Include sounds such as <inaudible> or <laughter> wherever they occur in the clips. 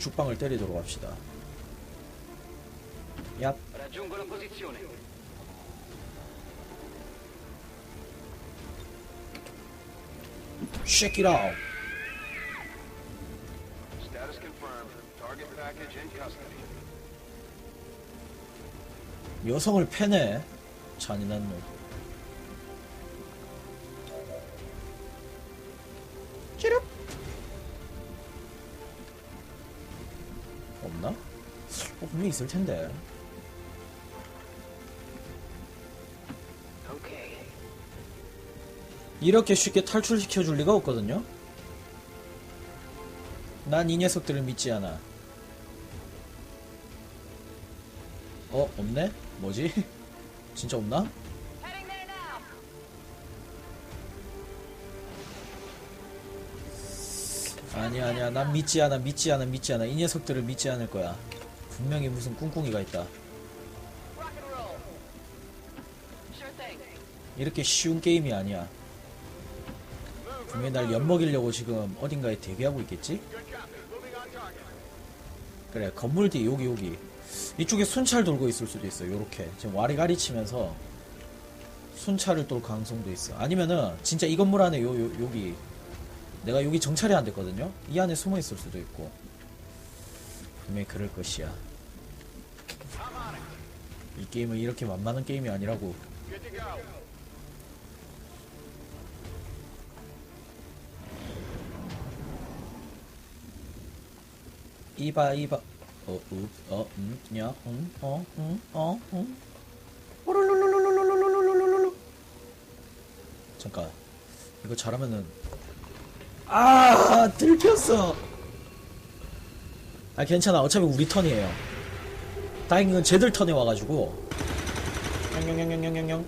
죽방을 때리도록 합시다. 얍. Raggiungo la posizione. Check it out. Status confirmed. Target package in custody. 여성을 패네. 잔인한 놈. 분명히 있을 텐데. 이렇게 쉽게 탈출시켜 줄 리가 없거든요? 난 이 녀석들을 믿지 않아. 어, 없네? 뭐지? <laughs> 진짜 없나? 아니야, 아니야. 난 믿지 않아, 믿지 않아, 믿지 않아. 이 녀석들을 믿지 않을 거야. 분명히 무슨 꿍꿍이가 있다. 이렇게 쉬운 게임이 아니야. 분명히 날 엿먹이려고 지금 어딘가에 대기하고 있겠지? 그래, 건물 뒤, 여기, 여기. 이쪽에 순찰 돌고 있을 수도 있어, 요렇게. 지금 와리가리 치면서 순찰을 돌 가능성도 있어. 아니면은, 진짜 이 건물 안에 요, 요, 여기. 내가 여기 정찰이 안 됐거든요? 이 안에 숨어 있을 수도 있고. 분명히 그럴 것이야. 이 게임은 이렇게 만만한 게임이 아니라고. 이봐 이봐 어, 우, 어, 음, 야, 음, 어, 음, 어, 음. 오룰룰룰룰룰룰룰룰룰룰. 잠깐 이거 잘하면은 아 들켰어 아 괜찮아 어차피 우리 턴이에요 다행인 건 쟤들 턴에 와가지고 영영영영영영.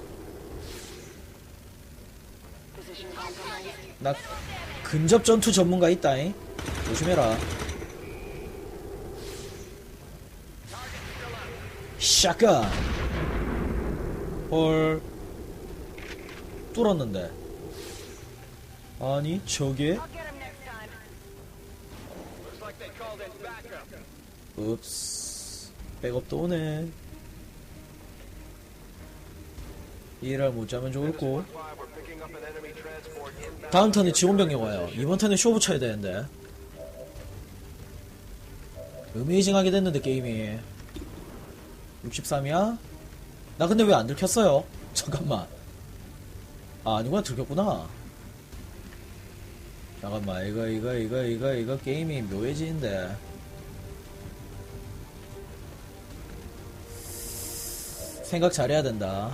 나 근접 전투 전문가 있다잉 조심해라 샷건 헐 뚫었는데 아니 저게. 읍스 백업도 오네. 일을 못 자면 좋을고. 다음 턴에 지원병력 와요. 이번 턴에 쇼부 쳐야 되는데. 어메이징하게 됐는데 게임이. 63이야? 나 근데 왜 안 들켰어요? <laughs> 잠깐만. 아 아니구나 들켰구나. 잠깐만 이거 이거 이거 이거 이거 게임이 묘해지는데 생각 잘해야 된다.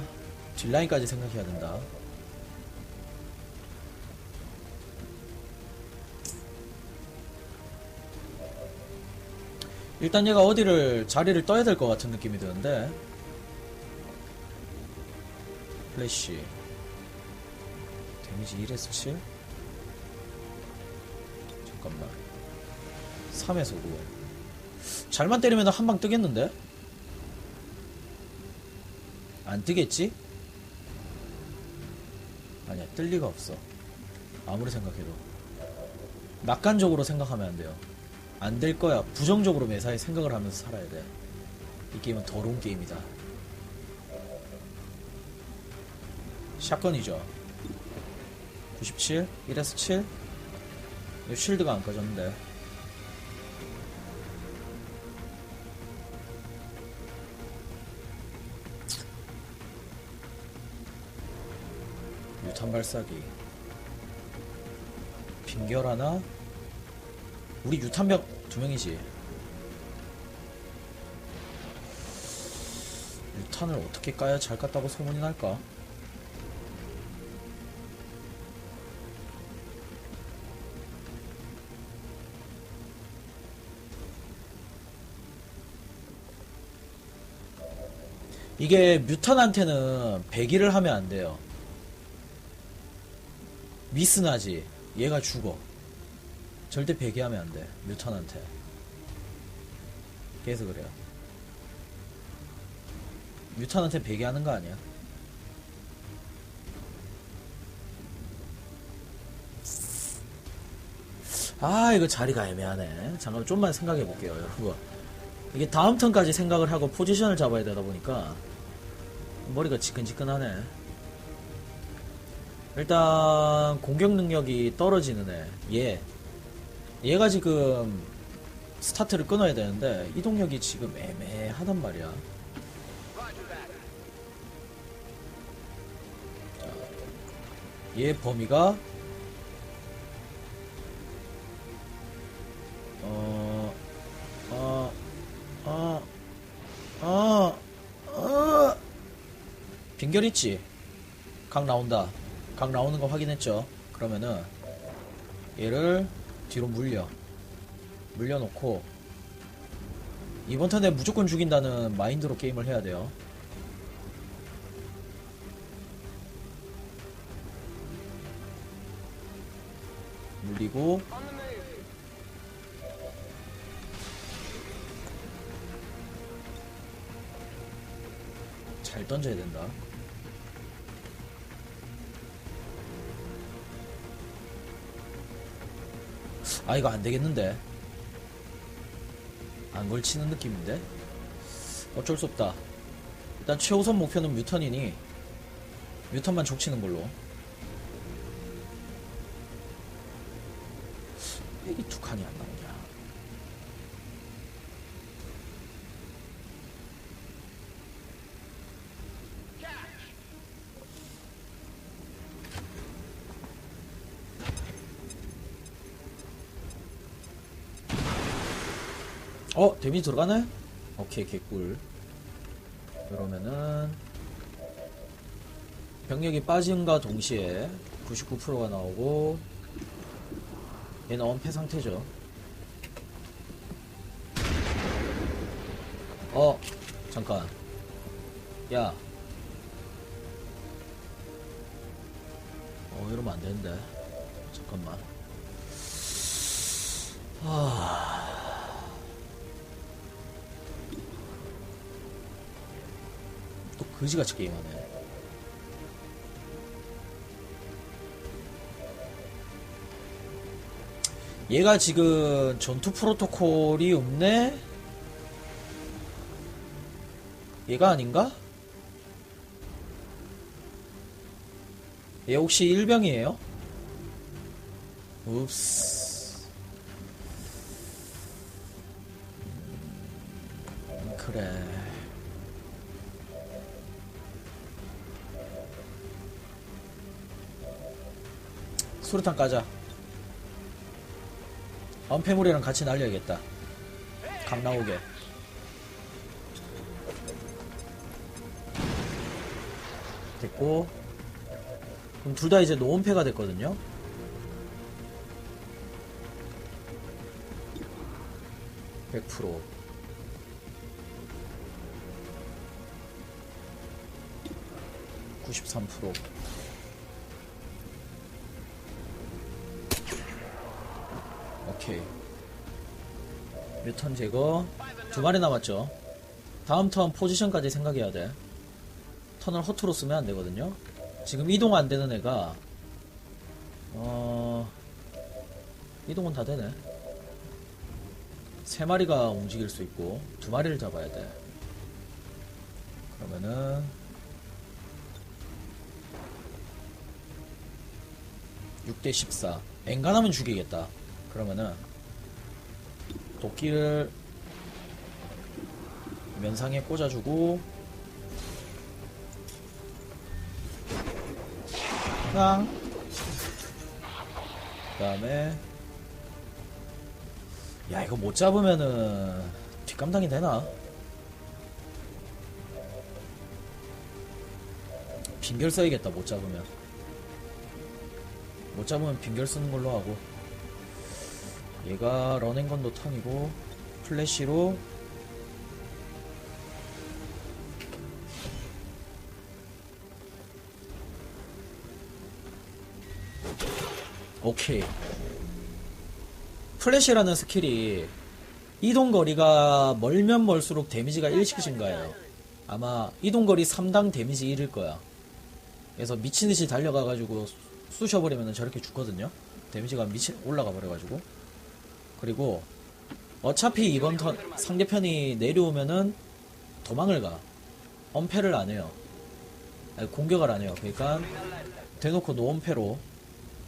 딜라인까지 생각해야 된다. 일단 얘가 어디를 자리를 떠야 될 것 같은 느낌이 드는데. 플래시. 데미지 1에서 7 잠깐만. 3에서 9 잘만 때리면 한 방 뜨겠는데 안 뜨겠지? 아니야 뜰 리가 없어 아무리 생각해도 낙관적으로 생각하면 안 돼요 안 될 거야. 부정적으로 매사에 생각을 하면서 살아야 돼. 이 게임은 더러운 게임이다. 샷건이죠. 97, 1에서 7. 이 쉴드가 안 꺼졌는데. 유탄 발사기. 빙결 하나, 우리 유탄병 두 명이지. 유탄을 어떻게 까야 잘 깠다고 소문이 날까? 이게 뮤탄한테는 배기를 하면 안 돼요. 미스 나지. 얘가 죽어. 절대 배기하면 안 돼. 뮤턴한테. 그래서 그래요. 뮤턴한테 배기하는 거 아니야? 아 이거 자리가 애매하네 잠깐 좀만 생각해 볼게요 여러분 이게 다음 턴까지 생각을 하고 포지션을 잡아야 되다 보니까 머리가 지끈지끈하네 일단 공격 능력이 떨어지는 애 얘. 얘가 지금 스타트를 끊어야 되는데 이동력이 지금 애매하단 말이야. 얘 범위가 어, 어, 어, 어, 어, 빈결 있지? 각 나온다. 각 나오는 거 확인했죠? 그러면은 얘를 뒤로 물려. 물려놓고 이번 턴에 무조건 죽인다는 마인드로 게임을 해야 돼요. 물리고. 잘 던져야 된다. 아 이거 안 되겠는데. 안 걸치는 느낌인데. 어쩔 수 없다. 일단 최우선 목표는 뮤턴이니 뮤턴만 족치는 걸로. 왜이두 칸이 안 나오냐. 어 데미지 들어가네? 오케이 개꿀 그러면은 병력이 빠짐과 동시에 99%가 나오고 얘는 엄폐 상태죠 어 잠깐 야 어, 이러면 안 되는데. 잠깐만. 또 그지같이 게임하네. 얘가 지금 전투 프로토콜이 없네? 얘가 아닌가? 얘 혹시 일병이에요? 읍스. 음, 그래. 수류탄 까자. 엄폐물이랑 같이 날려야겠다. 각 나오게. 됐고. 그럼 둘 다 이제 노원패가 됐거든요. (100% 93% 오케이. 뮤턴 제거. 두 마리 남았죠. 다음 턴 포지션까지 생각해야 돼. 턴을 허투루 쓰면 안 되거든요. 지금 이동 안 되는 애가 어 이동은 다 되네. 세 마리가 움직일 수 있고 두 마리를 잡아야 돼. 그러면은 (6 대 14) 엔간하면 죽이겠다 그러면은 도끼를 면상에 꽂아주고 땅. 그 다음에 야 이거 못 잡으면은 뒷감당이 되나? 빙결 써야겠다 못 잡으면 못 잡으면 빙결 쓰는 걸로 하고 얘가 런앤건도 턴이고 플래시로 오케이 플래시라는 스킬이 이동 거리가 멀면 멀수록 데미지가 1씩 증가해요. 아마 이동 거리 3당 데미지 1일 거야. 그래서 미친 듯이 달려가 가지고 쑤셔버리면 저렇게 죽거든요. 데미지가 미친 올라가 버려 가지고 그리고 어차피 이번 턴 상대편이 내려오면은 도망을 가. 엄패를 안 해요. 아니, 공격을 안 해요. 그러니까 대놓고 노엄패로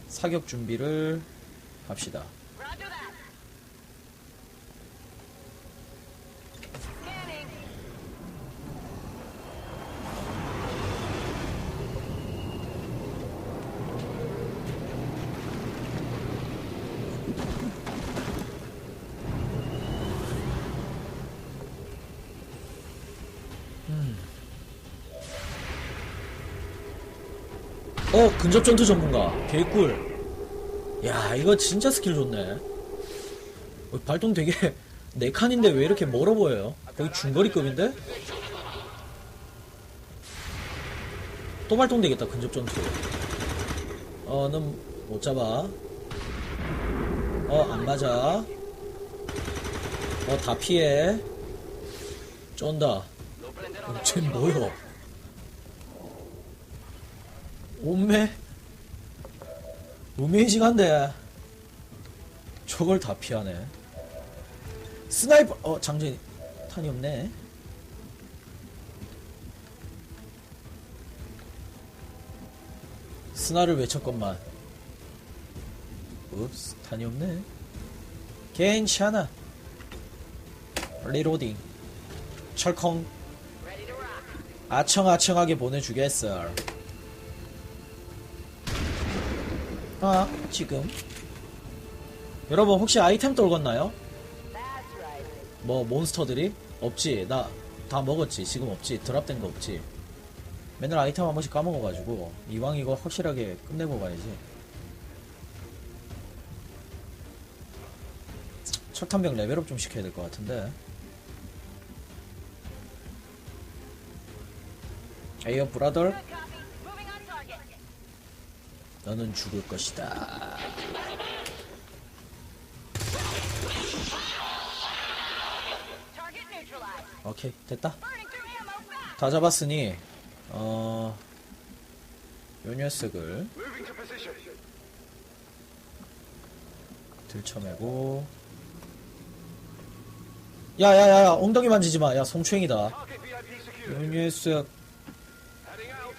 사격 준비를 합시다. 어 근접 전투 전문가 개꿀. 야 이거 진짜 스킬 좋네. 어, 발동 되게 <laughs> 네 칸인데 왜 이렇게 멀어 보여요? 거의 중거리급인데? 또 발동되겠다 근접 전투. 어는 못 잡아. 어 안 맞아. 어 다 피해. 쫀다. 어, 쟤 뭐야? 온매? 어메이징한데. 저걸 다 피하네. 스나이퍼 어 장전이 탄이 없네. 스나를 외쳤건만. 읍스 탄이 없네. 괜찮아. 리로딩. 철컹. 아청아청하게 보내주겠어. 아, 지금. 여러분, 혹시 아이템 떨궜나요? 뭐, 몬스터들이? 없지. 나 다 먹었지. 지금 없지. 드랍된 거 없지. 맨날 아이템 한 번씩 까먹어가지고, 이왕 이거 확실하게 끝내고 가야지. 철탄병 레벨업 좀 시켜야 될 것 같은데. 에이어 브라더, 너는 죽을 것이다. 오케이, 됐다. 다 잡았으니, 어, 요 녀석을 Moving to position. 들쳐매고, 야, 야, 야, 야, 엉덩이 만지지 마. 야, 송추행이다. Target VIP 요 secured. 녀석, Heading out.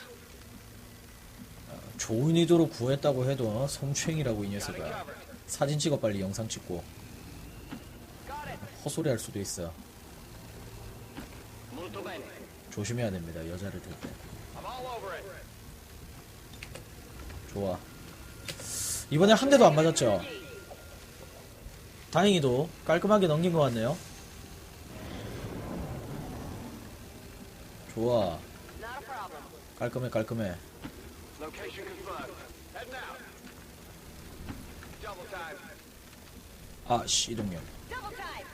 좋은 의도로 구했다고 해도 성추행이라고 이 녀석아. 사진 찍어 빨리 영상 찍고. 헛소리 할 수도 있어. 조심해야 됩니다, 여자를 들 때. I'm all over it. 좋아. 이번에 한 대도 안 맞았죠? 다행히도 깔끔하게 넘긴 것 같네요. 좋아. 깔끔해, 깔끔해. Location confirmed. Heading out. Double time. 아, 씨, 이동력. Double time.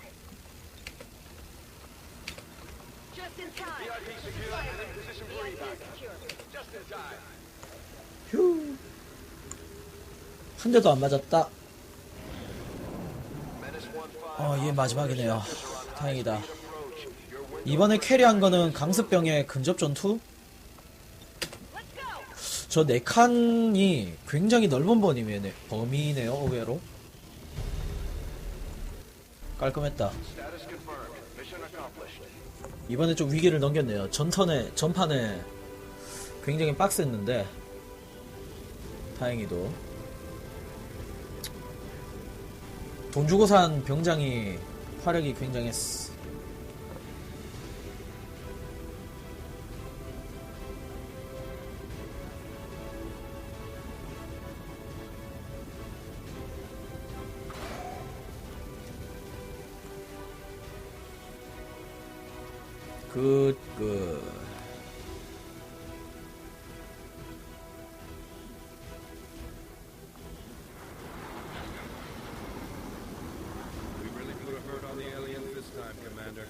Just in time. VIP secure and in position for evac. Secure. Just in time. 휴. 한 대도 안 맞았다. Menace 1-5. 어, 얘 마지막이네요. 다행이다. 이번에 캐리한 거는 강습병의 근접 전투? 저 네 칸이 굉장히 넓은 범위네, 범위네요, 의외로. 깔끔했다. 이번에 좀 위기를 넘겼네요. 전턴에, 전판에 굉장히 빡셌는데, 다행히도. 돈 주고 산 병장이 화력이 굉장했 time, Commander.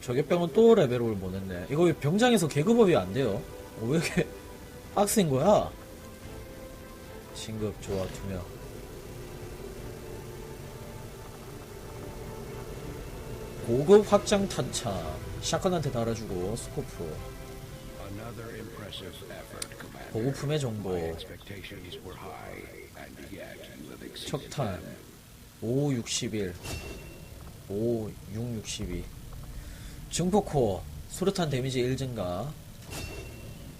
저격병은 또 레벨업을 못했네. 이거 왜 병장에서 계급업이 안 돼요? 어, 왜 이렇게 <laughs> 빡센 거야? 진급 좋아 두 명. 고급 확장 탄창 샷건한테 달아주고 스코프. 보급품의 정보 척탄 them. 5, 61 5, 6, 62 증폭코어 수류탄 데미지 1 증가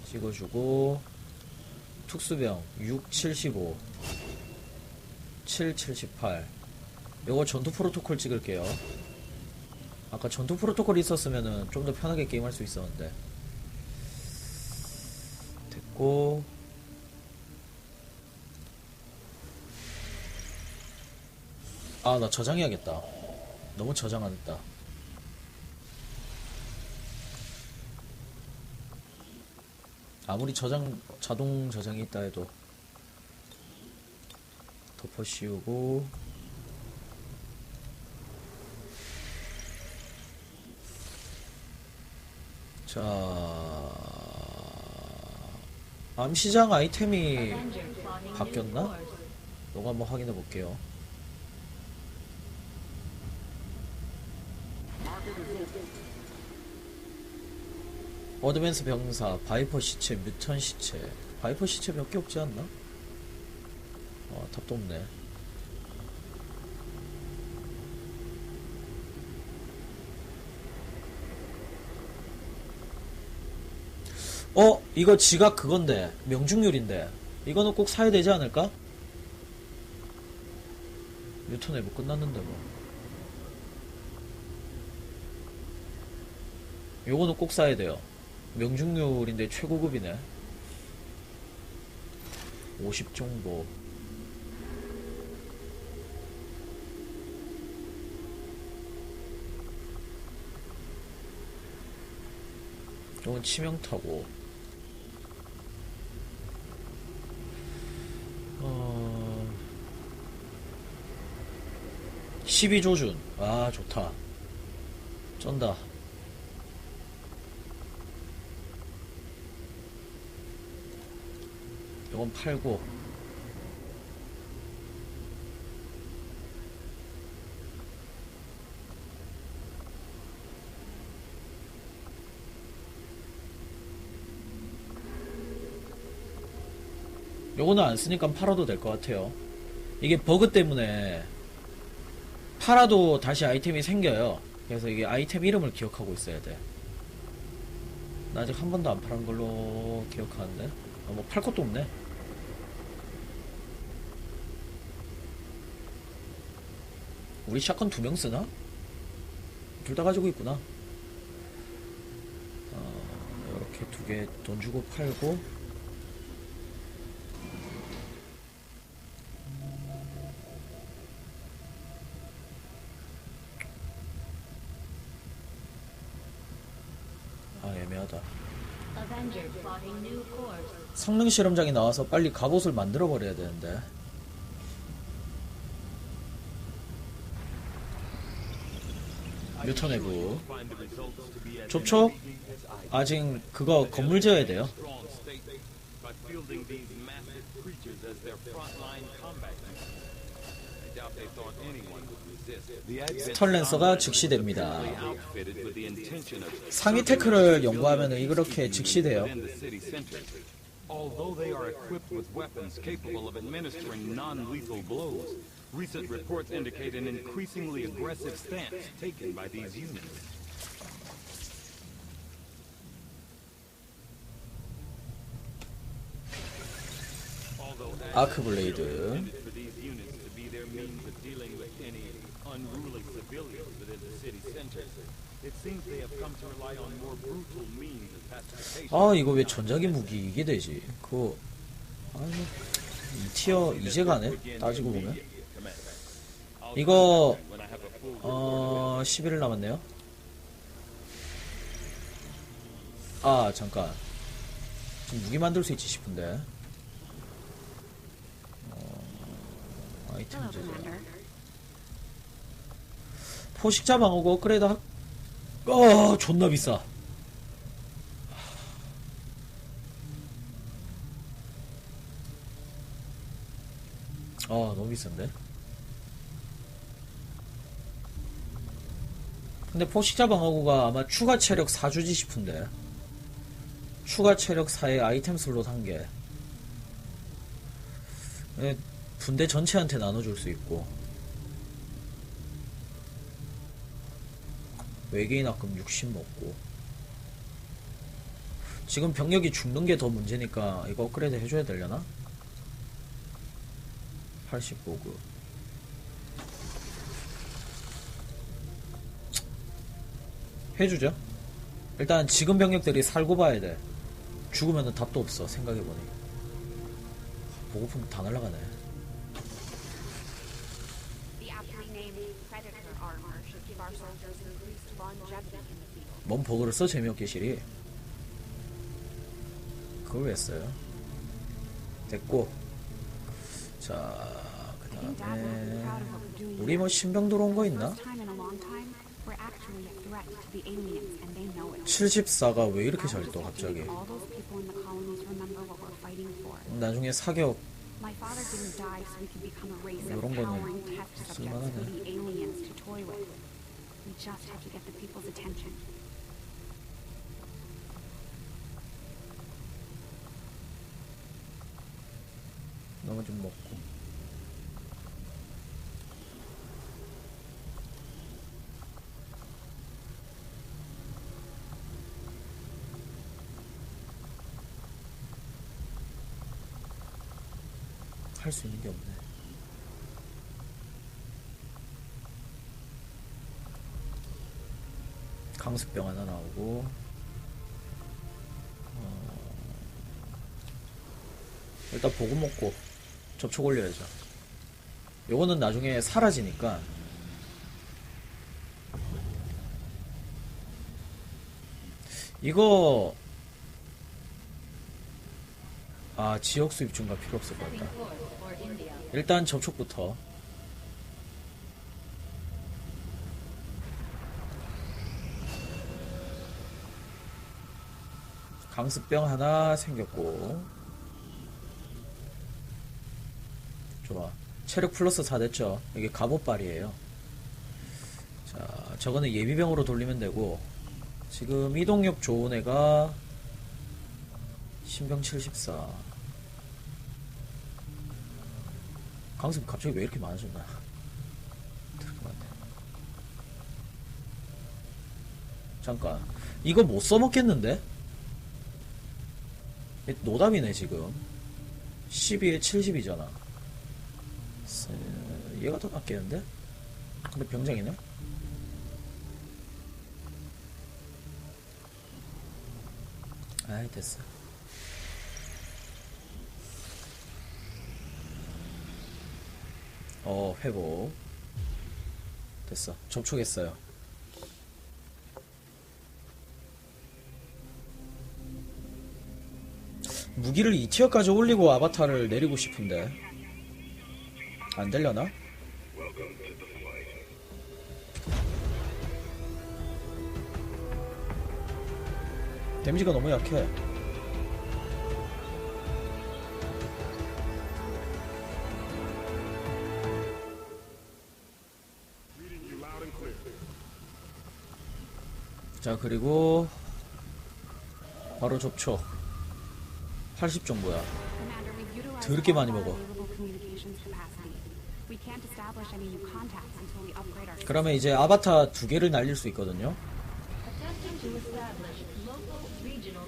찍어주고 특수병 6, 75 7, 78 요거 전투 프로토콜 찍을게요 아까 전투 프로토콜이 있었으면은 좀 더 편하게 게임할 수 있었는데. 됐고. 아 나 저장해야겠다. 너무 저장 안 했다. 아무리 저장 자동 저장이 있다 해도 덮어 씌우고 자 암시장 아이템이 Avenger plotting 바뀌었나? 이거 한번 확인해 볼게요. 어드밴스 병사, 바이퍼 시체, 뮤턴 시체. 바이퍼 시체 몇 개 없지 않나? 어, 답도 없네. 어, 이거 지각 그건데. 명중률인데. 이거는 꼭 사야 되지 않을까? 뉴턴 앱 끝났는데 뭐. 요거는 꼭 사야 돼요. 명중률인데 최고급이네. 50 정도. 이건 치명타고. 어... 12조준. 아, 좋다. 쩐다. 이건 팔고. 요거는 안 쓰니까 팔아도 될 것 같아요. 이게 버그 때문에 팔아도 다시 아이템이 생겨요. 그래서 이게 아이템 이름을 기억하고 있어야 돼. 나 아직 한 번도 안 팔은 걸로 기억하는데. 아, 뭐팔 것도 없네. 우리 샷건 두 명 쓰나? 둘 다 가지고 있구나. 어, 이렇게 두 개 돈 주고 팔고. 아, 애매하다. Avenger plotting new course. 성능 실험장이 나와서 빨리 갑옷을 만들어 버려야 되는데. 해부. 좋죠? 아직 그거 건물 지어야 돼요. 스털랜서가 즉시됩니다. 상위 테크를 연구하면 이렇게 즉시돼요. in the city center. Although they are equipped with weapons capable of administering non-lethal blows, recent reports indicate an increasingly aggressive stance taken by these units. Although 아크 블레이드. intended for these units to be their means of dealing with any unruly civilians within the city center, It seems they have come to rely on more brutal means of pacification. 아 이거 왜 전자기 무기 이게 되지? 그거 아니 이 티어 이제 가네 따지고 보면 이거 어 11일 남았네요. 아 잠깐 지금 무기 만들 수 있지 싶은데 어, 아이템 제작. 포식자 방어구 업그레이드 하... 어 존나 비싸. 아 너무 비싼데? 근데 포식자 방어구가 아마 추가 체력 4주지 싶은데. 추가 체력 4에 아이템 슬롯 1개 예, 분대 전체한테 나눠줄 수 있고 외계인 합금 60 먹고. 지금 병력이 죽는 게 더 문제니까 이거 업그레이드 해줘야 되려나? 85급 해주죠. 일단 지금 병력들이 살고 봐야 돼. 죽으면 답도 없어 생각해보니. 보고품 다 날라가네 뭔 버그를 써 재미없게 실이 그걸 왜 써요? 됐고 자그 I think Dad will be proud of what we're doing. 우리 뭐 신병 들어온 거 있나? First time in a long time, we're actually a threat to the aliens, and they know it. 74가 왜 이렇게 잘떠 just 갑자기. 나중에 사격 이런 거는 쓸만하네. We just have to get the people's attention. 좀 먹고 할 수 있는 게 없네 강습병 하나 나오고 어, 일단 보고 먹고 접촉 올려야죠. 요거는 나중에 사라지니까 이거 아 지역 수입 증가 필요 없을 것 같다. 일단 접촉부터 강습병 하나 생겼고. 좋아. 체력 플러스 4 됐죠? 이게 갑옷발이에요. 자 저거는 예비병으로 돌리면 되고. 지금 이동력 좋은 애가 신병 74 강습 갑자기 왜 이렇게 많아졌나? 잠깐. 이거 못 써먹겠는데? 얘 노답이네 지금. 12에 70이잖아. 얘가 더 낫겠는데? 근데 병장이네? 아이 됐어. 어 회복. 됐어. 접촉했어요 무기를 2티어까지 올리고 아바타를 내리고 싶은데. 안 되려나? 데미지가 너무 약해. 자 그리고 바로 접촉 80 정도야 더럽게 많이 먹어. 그러면 이제 아바타 두 개를 날릴 수 있거든요.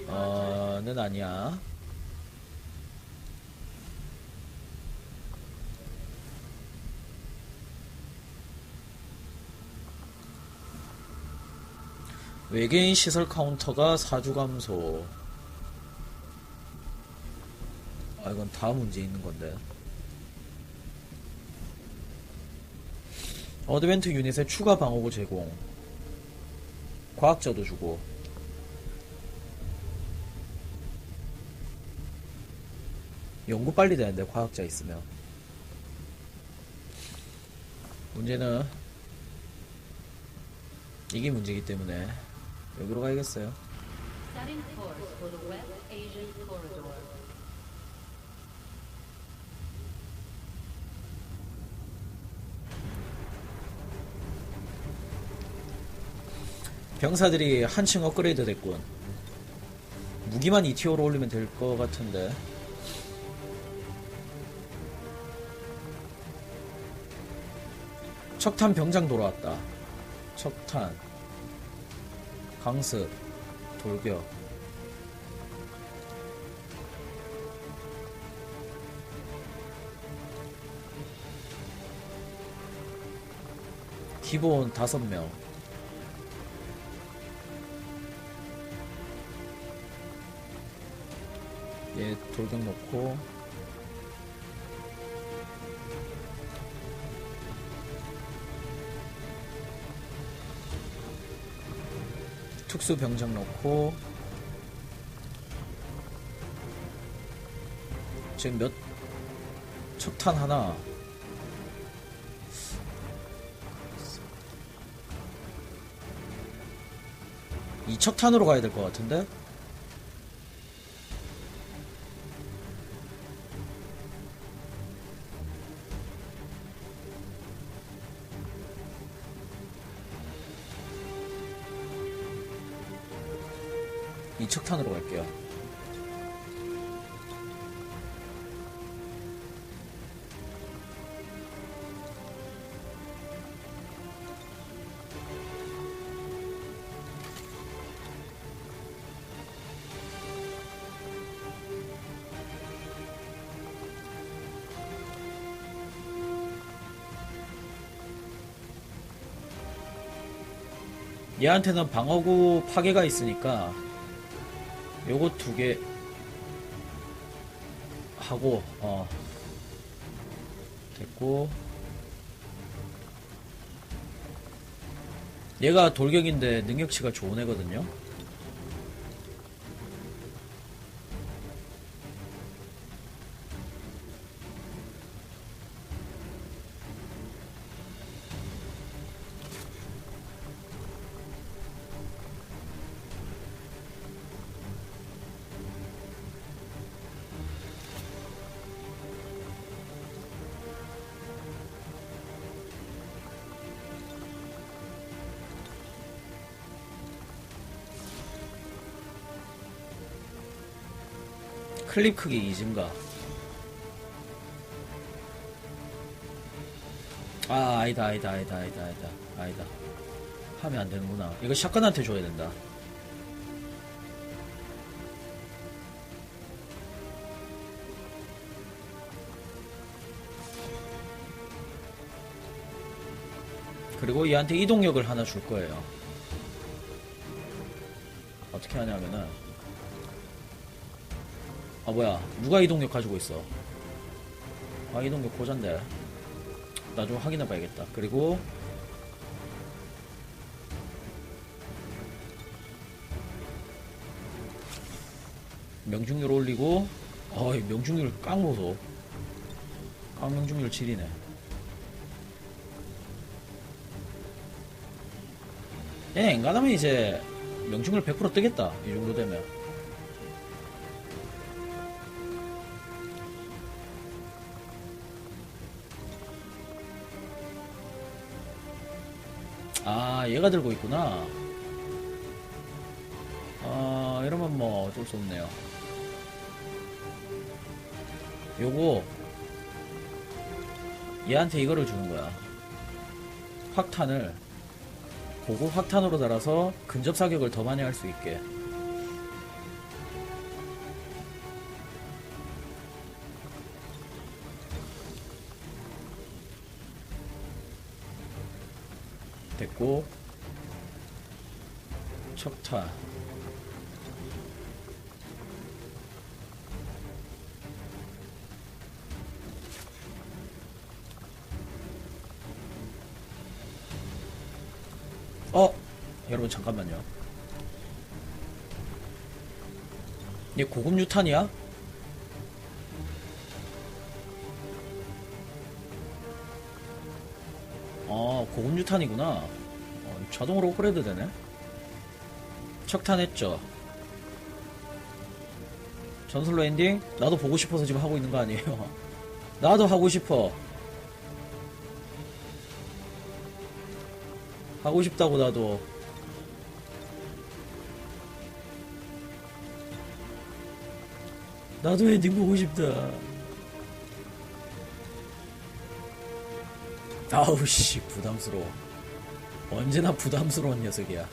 어는 아니야 외계인 시설 카운터가 4주 감소 아 이건 다음 문제 있는 건데. 어드벤트 유닛의 추가 방어구 제공. 과학자도 주고. 연구 빨리 되는데 과학자 있으면. 문제는 이게 문제이기 때문에 여기로 가야겠어요 병사들이 한층 업그레이드 됐군. 무기만 2티어로 올리면 될 것 같은데. 척탄 병장 돌아왔다. 척탄 강습 돌격. 기본 5명 얘 돌격 놓고. 특수 병장 넣고. 지금 몇 척탄 하나. 이 척탄으로 가야 될 것 같은데 얘한테는 방어구 파괴가 있으니까 요거 두 개 하고 어. 됐고. 얘가 돌격인데 능력치가 좋은 애거든요 클립 크기 이진가. 아 아니다 아니다 아니다 아니다 아니다 아니다. 하면 안 되는구나. 이거 샷건한테 줘야 된다. 그리고 얘한테 이동력을 하나 줄 거예요. 어떻게 하냐면은 아 뭐야. 누가 이동력 가지고 있어? 아 이동력 고잔데. 나좀 확인해 봐야겠다. 그리고 명중률 올리고 어이 명중률 깡보소 깡명중률 7이네. 얘 엔간하면 이제 명중률 100% 뜨겠다. 이 정도 되면 아, 얘가 들고 있구나. 아, 이러면 뭐 어쩔 수 없네요. 요거, 얘한테 이거를 주는 거야. 확탄을, 고급 확탄으로 달아서 근접 사격을 더 많이 할 수 있게. 됐고 척타 어 여러분 잠깐만요 얘 고급 유탄이야? 아, 고급 유탄이구나. 어, 자동으로 업그레이드 되네. 척탄 했죠. 전설로 엔딩? 나도 보고 싶어서 지금 하고 있는 거 아니에요. <laughs> 나도 하고 싶어. 하고 싶다고 나도. 나도 엔딩 보고 싶다. 아우 씨 부담스러워 언제나 부담스러운 녀석이야